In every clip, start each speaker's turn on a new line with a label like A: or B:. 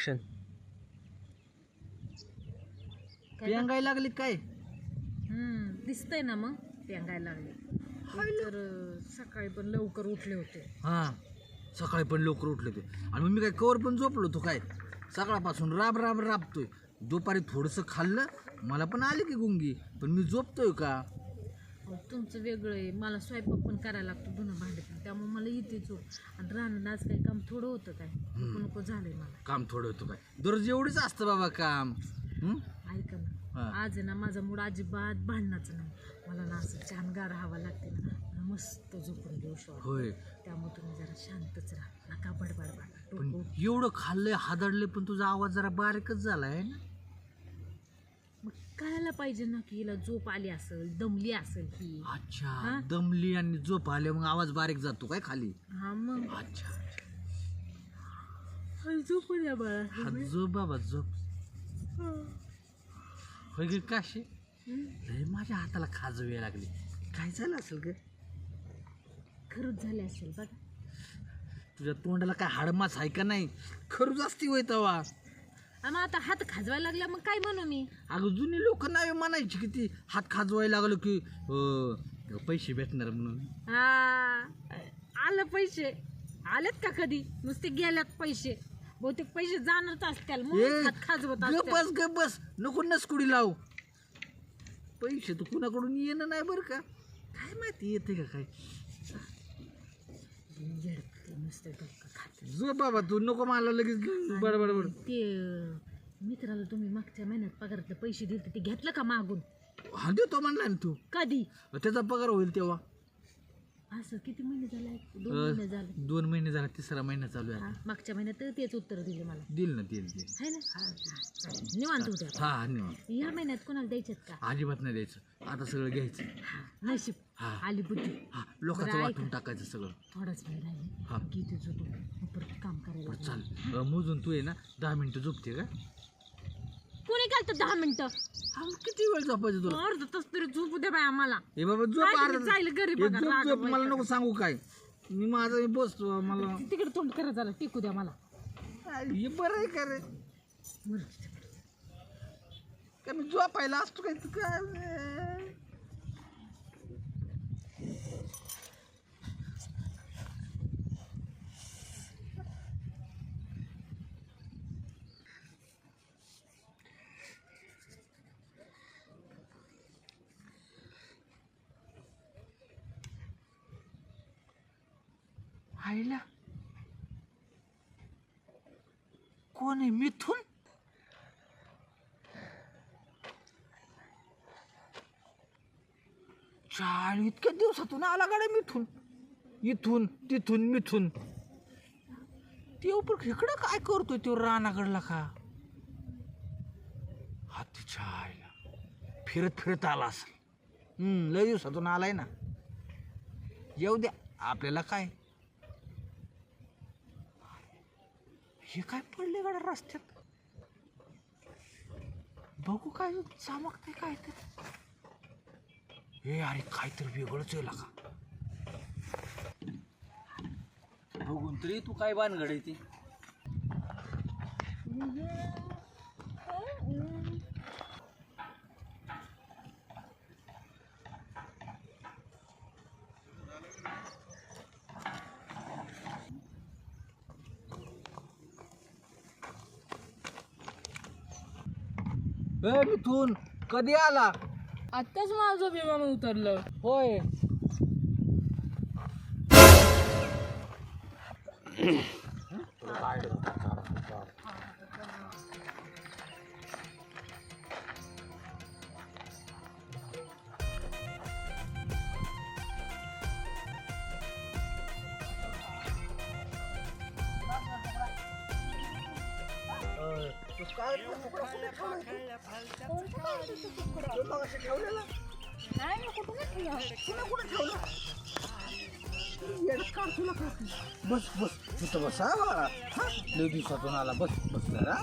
A: Action
B: पेंगाय लागली काय?
C: हम्म दिसतंय ना मग पेंगायला लागले. तर अं, सकाळी पण लवकर उठले होते.
B: हा सकाळी पण लवकर उठले ते आणि मग मी काय कवर पण झोपलो होतो काय? सकाळपासून राब राब राबतोय. दुपारी थोडंसं खाल्लं मला पण आली की गुंगी. पण मी झोपतोय का?
C: अहो, तुमचं वेगळं आहे. मला स्वयंपाक पण करायला लागतो धुणं भांडे. त्यामुळे मला येते झोप आणि राहणं आज काही काम थोडं होतं काय? नको नको झालंय मला.
B: काम थोडं होतं काय? दररोज एवढंच असतं बाबा काम. हं?
C: ऐका
B: हा.
C: ना आज आहे ना माझा मूड अजिबात भांडणाचं नाही. मला ना असं छान गार हवा लागते ना. मला मस्त झोपून घेऊ शकतो
B: होय.
C: त्यामुळे तुम्ही जरा शांतच राहा. नका बडबड बडबड
B: पण
C: डोकं
B: एवढं खाल्लंय हादडले पण तुझा आवाज जरा बारीकच झालाय ना?
C: कळायला पाहिजे ना की हिला झोप आली असेल दमली असेल ही.
B: अच्छा
C: हा?
B: दमली आणि झोप आले मग आवाज बारीक जातो काय खाली?
C: हा मग.
B: अच्छा
C: झोपू द्या बाळा.
B: हा झोप बाबा झोप. होय गे काशी? लय माझ्या हाताला खाज वेळ लागली. काय झालं असेल ग?
C: खरंच झाले असेल बघा.
B: तुझ्या तोंडाला काय हाडमास आहे का नाही? खरंच असती होय तवा.
C: आणि आता हात खाजवायला लागला मग काय म्हणू मी?
B: अगं जुनी लोक नाही म्हणायची की ती हात खाजवायला लागलो की अं, पैसे भेटणार म्हणून.
C: हा आलं पैसे. आलेत का कधी? नुसते गेल्यात पैसे. बहुतेक पैसे जाणारच असतील म्हणून हात खाजवत असतील.
B: बस गप बस. नको नसकुडी लाव. पैसे तर कुणाकडून येणं नाही बरं का? काय माहिती येते का काय?
C: नुसते डोकं खाते.
B: जो बाबा तू नको मला लगेच घेऊन बरं बरं बरं.
C: ते अं, मित्राला तुम्ही मागच्या महिन्यात पगारातले पैसे दिले ते घेतलं का मागून?
B: हा देतो म्हणला ना तू.
C: कधी?
B: त्याचा पगार होईल तेव्हा.
C: असं किती महिने झाले? दोन
B: अं,
C: महिने झाले.
B: दोन महिने झाला तिसरा महिना चालू आहे
C: हा, मागच्या महिन्यात तर तेच उत्तर दिले मला.
B: दिल ना दिल दिल.
C: है ना? हा, हा, चालेल. निवांत उद्या
B: हा हा निवांत.
C: या महिन्यात कोणाला द्यायच्यात का?
B: अजिबात नाही द्यायचं. आता सगळं घ्यायचं.
C: नशीब.
B: हा.
C: आली बुद्धी.
B: हा लोकांचं
C: बरं,
B: वाटून. टाकायचं सगळं.
C: थोडाच वेळ
B: हा.
C: राहिले मग परत काम करायला
B: बरं. चाल. अं, मोजून तू आहे ना. दहा मिनिटं झोपते का?
C: कोणी केलं दहा मिनिटं?
B: हा किती वेळ झोपायचं तुला?
C: अर्ध तास तरी झोपू दे बाय आम्हाला.
B: हे बाबा झोप
C: काय
B: अर्धा-
C: जायला बघा,
B: झोप मला. नको सांगू काय. मी माझा मी बसतो मला
C: तिकडे तोंड करा झालं टिकू द्या मला.
B: हे बरं आहे का रे?
C: बरं.
B: का मी झोपायला असतो काय तू काय आईला. कोण आहे? मिथून? चाळ इतक्या दिवसातून आला गाड्या मिथून. इथून तिथून मिथून. ते पण इकडं काय करतोय तो रानाकडला का? हातीच्या आईला. फिरत फिरत आला असेल. लय दिवसातून आलाय ना. येऊ द्या आपल्याला काय? हे काय पडले गाड्या रस्त्यात? बघू काय चमकते काय तर हे अरे काहीतरी वेगळंच आहे का बघून तरी तू काय बानगड आहे ती? ए मिथून कधी आला?
C: आत्ताच माझं विमान उतरलं.
B: होय. बस बस तिथं बसा हा बाळा हा लय दिवसातून आला बस बस जरा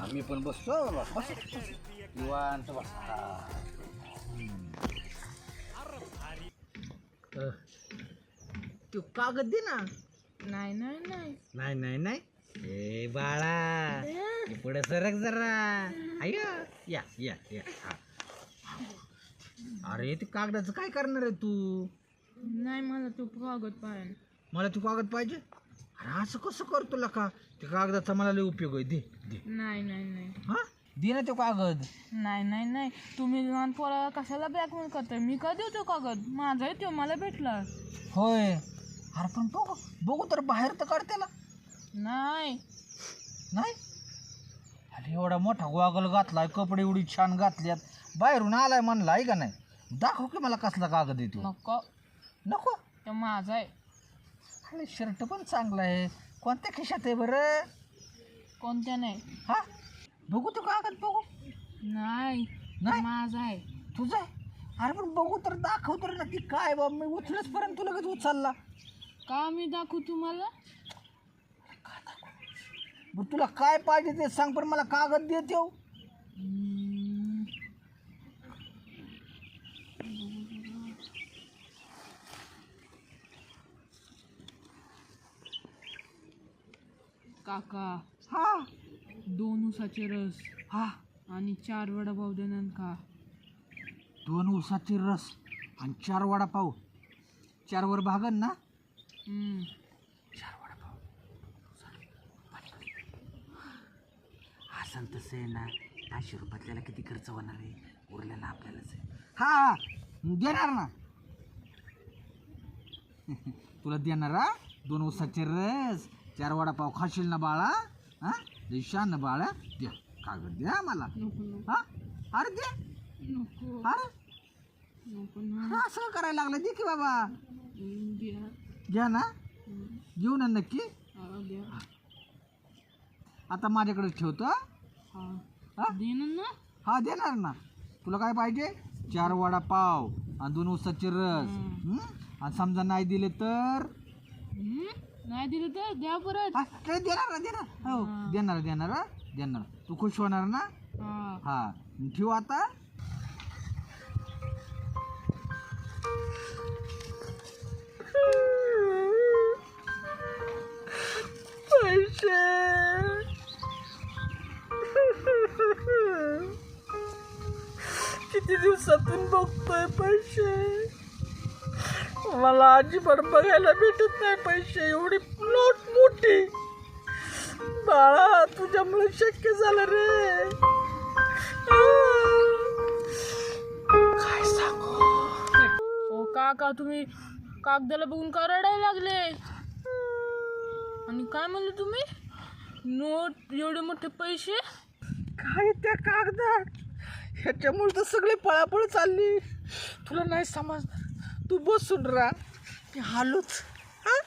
B: आम्ही पण बसतो बाबा बस निवांत बस तू कागद दे ना
C: नाही नाही नाही.
B: नाही नाही नाही ए बाळा पुढे सरक जरा. अय या या या. हा. अरे ते कागदाचं काय करणार आहे तू?
C: नाही मला तो कागद पाहिजे.
B: मला तू कागद पाहिजे? अरे असं कसं करतो ला का ते कागदाचा मला लय उपयोग आहे. दे दे.
C: नाही नाही नाही.
B: हा? दे ना तो कागद.
C: नाही नाही नाही. तुम्ही लहान पोराला कशाला ब्लॅकमेल करताय? मी का देतो कागद? माझा आहे तो मला भेटला.
B: होय. अरे पण बघू बघू तर बाहेर तर काढ त्याला
C: नाही.
B: नाही? अरे एवढा मोठा गॉगल घातलाय कपडे एवढी छान घातल्यात. बाहेरून आलाय म्हणला आहे का नाही. दाखव की मला कसला कागद येतो
C: नको.
B: नको?
C: तो माझा आहे.
B: अरे शर्ट पण चांगला आहे. कोणत्या खिशात आहे बरं?
C: कोणत्या नाही?
B: हा? बघू तो कागद बघू.
C: नाही
B: नाही?
C: माझा आहे.
B: तुझा आहे? अरे पण बघू तर दाखव तर नक्की काय बाबा मी उचलच पर्यंत तू लगेच उचलला.
C: का मी दाखवू तुम्हाला?
B: बरं तुला काय पाहिजे ते सांग पण मला कागद देत येऊ.
C: काका
B: हा.
C: दोन उसाचे रस.
B: हा.
C: आणि चार वडापाव देणार का?
B: दोन उसाचे रस आणि चार वडापाव. चार वर भागन ना?
C: हम्म.
B: चार वडापाव असं तसं आहे ना पाचशे रुपयात त्याला किती खर्च होणार आहे? उरलेला आपल्यालाच आहे. हा हा देणार ना. तुला देणार हा? दोन उसाचे रस चार वडापाव खाशील ना बाळा? हा? देशान ना बाळा द्या. कागद द्या मला
C: नको नको.
B: हा? अरे दे.
C: नको.
B: अरे.
C: नको ना.
B: हा, असं करायला लागलं. दे की बाबा.
C: द्या.
B: घ्या ना. घेऊ ना नक्की.
C: हा, द्या.
B: आता माझ्याकडे ठेवतो हा?
C: हा?
B: हा
C: देणार ना?
B: हा देणार ना. तुला काय पाहिजे? चार वडापाव आणि दोन उसाचे रस.
C: हम्म.
B: हं? आणि समजा नाही दिले तर?
C: हम्म? नाही दिलं तर द्या परत.
B: हा, ते देणार ना देणार. हो. देणार देणार हा? देणार. तू खुश होणार ना?
C: हा.
B: हा. ठेवू आता.
A: किती दिवसातून बघतोय पैसे? मला अजिबात बघायला भेटत नाही पैसे एवढी नोट मोठी. बाळा तुझ्यामुळे शक्य झालं रे. काय सांगू?
C: ओ काका तुम्ही कागदाला बघून का रडायला लागले? आणि काय म्हणले तुम्ही? नोट एवढे मोठे पैसे?
A: काय त्या कागदात? ह्याच्यामुळे तर सगळे पळापळ चालली. तुला नाही समजणार. तू बसून राहा. मी हालूच हां?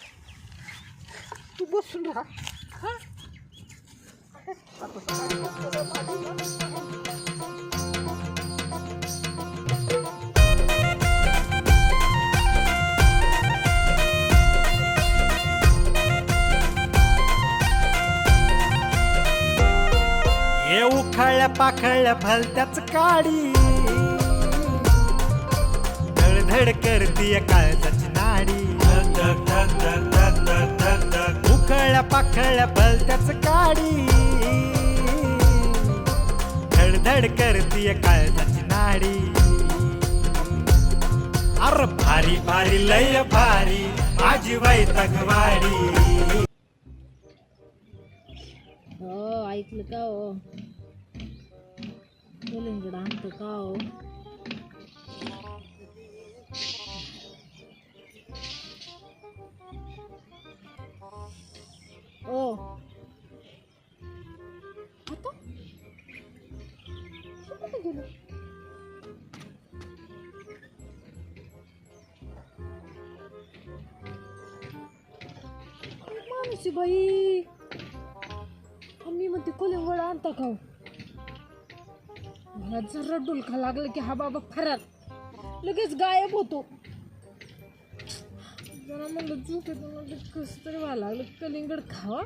A: तू बसून राहा. हां
D: हे? उखाळल्या पाखळल्या भलत्याच काडी. धडधड करतीय काळजाची नाडी. उखळल्या पाखळल्या भलत्याच काडी. धडधड करतीय काळजाची नाडी. अर भारी भारी लय भारी माझी वैतकवाडी
C: हो ऐकलं का हो? कलिंगड आणतं का ओ आता कुठे गेलं? काय माणूस आहे बाई मी म्हणते कलिंगड आणता का मला जरा डुलका लागलं की हा बाबा फरार. लगेच गायब होतो. जरा म्हणलं झोपेत म्हणलं कसं तरी व्हायला लागलं. कलिंगड खावा.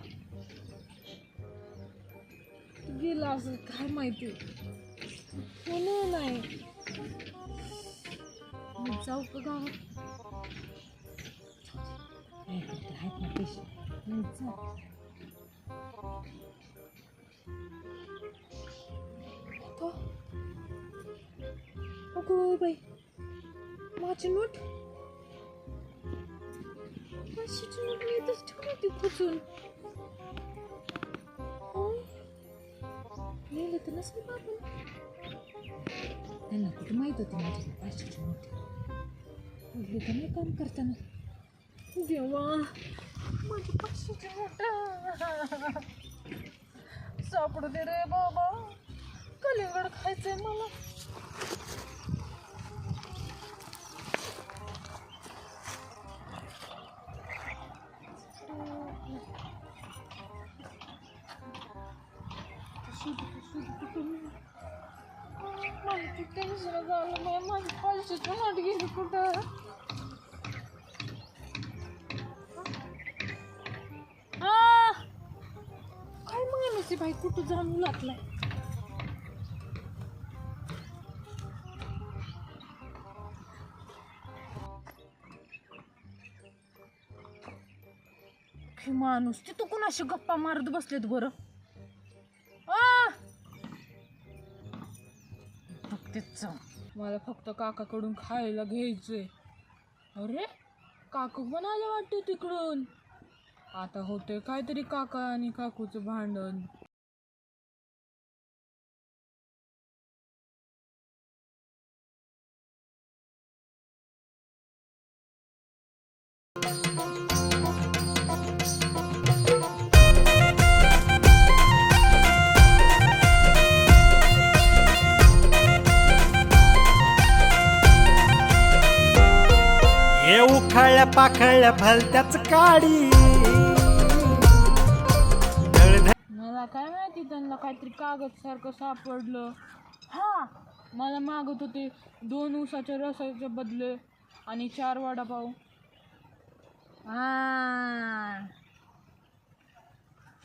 C: गेला असं काय माहिती. कोण नाही. जाऊ का गावात? आहेत ना पैसे. जाऊ. अगो बाई. माझी नोट. माझी नोट मी इथंच ठेवली होती खुचून नेलं तर नसेल बाबा त्यांना कुठं माहीत होती माझी पाचशेची नोट? पडली तर नाही काम करताना. देवा माझी पाचशेची नोट. सापडू दे रे बाबा. कलिंगड खायचंय मला. माहिती टेन्शन झालं बाई माझी पैशाची नोट गेली कुठं आ! काय माणूस आहे बाई कुठं जाणू लागलाय हे माणूस तिथं कुणाशी गप्पा मारत बसलेत बरं बघतेच मला फक्त काकाकडून खायला घ्यायचंय. अरे काकू पण आले वाटते तिकडून. आता होते काहीतरी काका आणि काकूचं भांडण.
D: पाखळल्या भलत्याच काडी.
C: मला काय माहिती त्यांना काहीतरी कागद सारखं सापडलं. हा मला मागत होते दोन उसाच्या रसाच्या बदले आणि चार वडापाव. हा.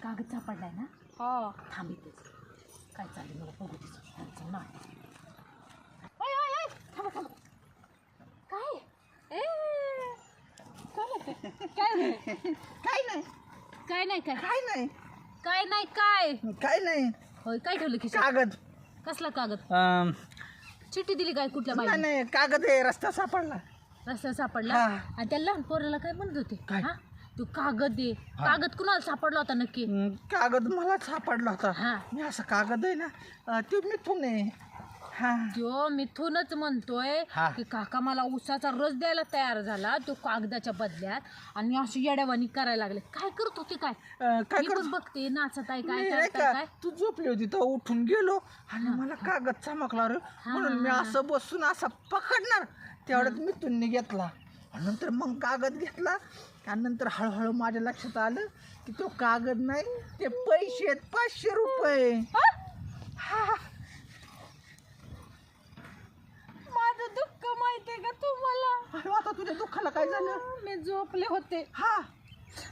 C: कागद सापडलाय ना? हा. थांबितच काय चालेल मला बघू त्यांचं नाटक. ओय, ओय, ओय, थांबा, थांबा. काय ए, काय होतंय? काय
B: नाही.
C: काय नाही काय?
B: काय नाही.
C: काय नाही काय?
B: काय नाही.
C: होय काय ठेवलं खिशात?
B: कागद.
C: कसला कागद?
B: अं,
C: चिठ्ठी दिली काय कुठल्या
B: नाही
C: बाई
B: नाही कागद आहे रस्ता सापडला.
C: रस्त्यात सापडला?
B: हा.
C: आणि त्या लहान पोराला काय म्हणत होते?
B: काय?
C: हा? तू कागद दे कागद कुणाला सापडला होता नक्की?
B: कागद मला सापडला होता.
C: हा.
B: मी असं कागद आहे ना अं, ते मिथून आहे. हा.
C: जो मिथूनच म्हणतोय
B: हा.
C: की काका मला उसाचा रस द्यायला तयार झाला तो कागदाच्या बदल्यात आणि अशी येड्यावानी करायला लागले. काय करत होते काय?
B: अं, काय
C: मी
B: करत
C: बघते नाचत आहे काय
B: नाही का
C: काय?
B: तू झोपली होती तर उठून गेलो आणि मला कागद चमकला रे. म्हणून मी असं बसून असं पकडणार तेवढ्यात मिथूनने घेतला. आणि नंतर मग कागद घेतला आणि नंतर हळूहळू माझ्या लक्षात आलं की तो कागद नाही ते पैसे आहेत पाचशे रुपये. हा?
C: माझं दुःख माहितीये का तुम्हाला
B: अरे आता तुझ्या दुःखाला काय झालं?
C: मी झोपले होते.
B: हा.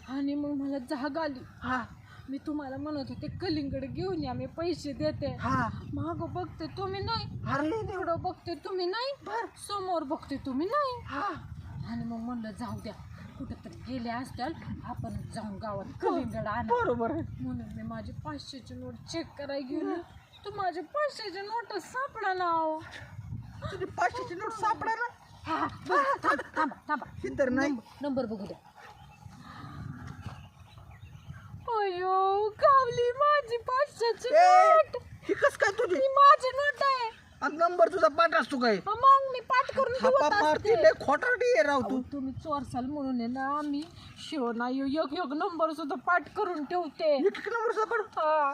C: आणि मग मला जाग आली.
B: हा.
C: मी तुम्हाला म्हणत होते कलिंगड घेऊन या मी पैसे देते.
B: हा.
C: माग बघते तुम्ही नाही.
B: हरले देव
C: बघते तुम्ही नाही.
B: बर.
C: समोर बघते तुम्ही नाही.
B: हा.
C: आणि मग म्हणलं जाऊ द्या कुठंतरी गेले असताल आपण जाऊन गावात कलिंगड आणा.
B: बरोबर आहे.
C: म्हणून मी माझी पाचशेची नोट चेक करायला गेली. तू माझे पाचशेची नोट सापडा ना अहो.
B: तुझी पाचशेची नोट सापडा ना
C: हा, बघ, थांबा. थांबा थांबा.
B: ही तर नाही.
C: नंबर बघू द्या. अयो गावली माझी पाचशेची
B: ए,
C: नोट.
B: ही कस काय तुझी?
C: ही माझी नोट आहे.
B: आणि नंबर तुझा पाठ असतो काय?
C: मग मी पाठ करून
B: थापा
C: ठेवत
B: मारती
C: असते.
B: लय खोटारडी आहे राव तू.
C: अहो, तुम्ही चोरसाल म्हणून आहे ना मी शिव ना एक एक नंबर सुद्धा पाठ करून ठेवते.
B: एक एक नंबर सापड
C: हा.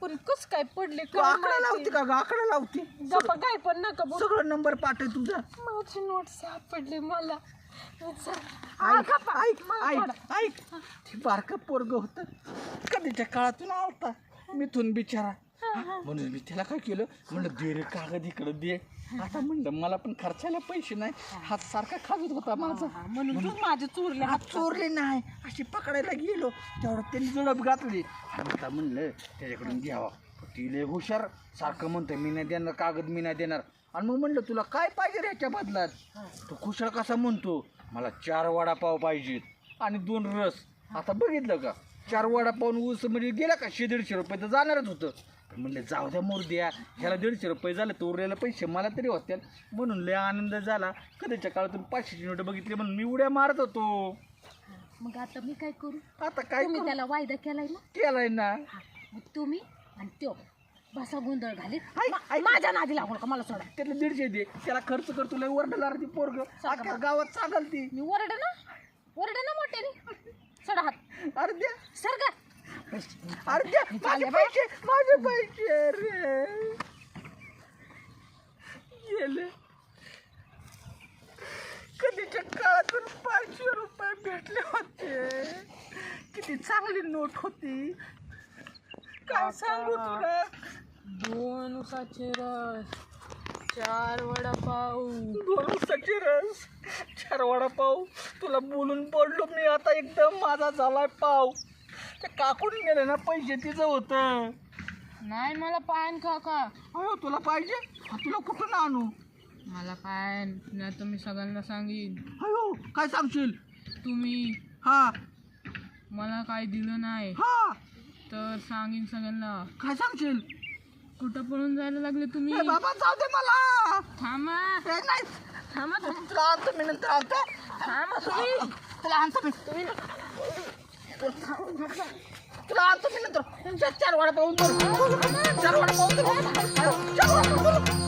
C: पण कस काय पडले?
B: तू
C: काय
B: आकडा लावती
C: माहिती?
B: का ग? आकडा लावती.
C: गप्पा काय पण नका बोलू.
B: सगळं नंबर पाठ आहे तुझा.
C: माझी नोट सापडली मला. आ,
B: ऐक
C: गप्पा.
B: ऐक
C: मला
B: ऐक
C: थोडं.
B: ऐक. ते बारक पोरग होत. कधीच्या काळातून आवडता मिथून बिचारा. म्हणून मी त्याला काय केलं? म्हणलं दे रे कागद इकडं दे. आता म्हणलं मला पण खर्चायला पैसे नाही. हात सारखा खाजत होता माझा.
C: म्हणून तू माझे चोरले
B: हात चोरले नाही. अशी पकडायला गेलो. तेवढं त्यांनी जुळप घातली. आता म्हणलं त्याच्याकडून घ्यावा. ती लय हुशार. सारखं म्हणतं मी नाही देणार कागद मी नाही देणार. आणि मग म्हणलं तुला काय पाहिजे रे याच्या बदलात तो खुशाल कसा म्हणतो मला चार वडापाव पाहिजेत आणि दोन रस. आता बघितलं का? चार वडापाऊन ऊस म्हणजे गेला का? शे दीडशे रुपये तर जाणारच होतं. म्हणले जाऊ द्या मोर द्या. ह्याला दीडशे रुपये झाले तर उरलेले पैसे मला तरी होत्या म्हणून लय आनंद झाला. कधीच्या काळातून पाचशेची नोट बघितली म्हणून मी उड्या मारत होतो.
C: मग आता मी काय करू?
B: आता काय
C: तुम्ही
B: करू?
C: त्याला वायदा केलाय ना?
B: केलाय ना.
C: हा मग तुम्ही आणि त्यो. बसा गोंधळ घालीत. मा-
B: हाय.
C: माझ्या नादी लागू नका मला सोडा.
B: त्यातले दीडशे दे. त्याला खर्च करतो लय वरडला ती पोरग. अख्ख्या गावात सांगाल ती.
C: मी ओरडे ना? ओरडे ना मोठ्याने? सोडा हात.
B: अरे द्या.
C: सर का
B: अरे द्या माझे पैसे माझे पैसे रे गेले. कधीच्या काळातून पाचशे रुपये भेटले होते. किती चांगली नोट होती. काय सांगू तुला?
C: दोन उसाचे रस चार वडापाव.
B: दोन उसाची रस चार वडापाव. तुला बोलून पडलो मी आता एकदम माझा झालाय पाव. ते काकून गेले ना पैसे तिचं होतं.
C: नाही मला पायन काका.
B: अयो तुला पाहिजे? हा, तुला कुठून आणू?
C: मला पायन नाही तर मी सगळ्यांना सांगीन.
B: अयो काय सांगशील?
C: तुम्ही
B: हा.
C: मला काय दिलं नाही
B: हा.
C: तर सांगीन सगळ्यांना.
B: काय सांगशील?
C: कुठं पळून जायला लागले तुम्ही?
B: ए बाबा जाऊ दे मला.
C: थांबा.
B: ए, नाही.
C: थांबा तुम्ही.
B: तुला आणतो मी नंतर आणतो.
C: थांबा तुम्ही.
B: तुला आणतो मी. तुला आणतो मी नंतर चार चार वाडा पाहून चार वाडा पाहून चार वाडा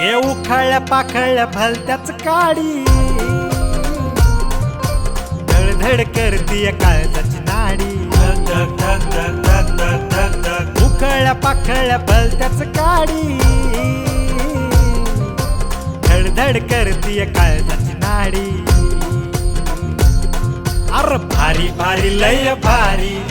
D: ये उखाळल्या पाखळल्या भलत्याच काडी धडधड करतीय काळजाची नाडी उकळल्या पाखळल्या भलत्याच काडी. धडधड करतीय काळजाची नाडी. अर भारी भारी लय भारी.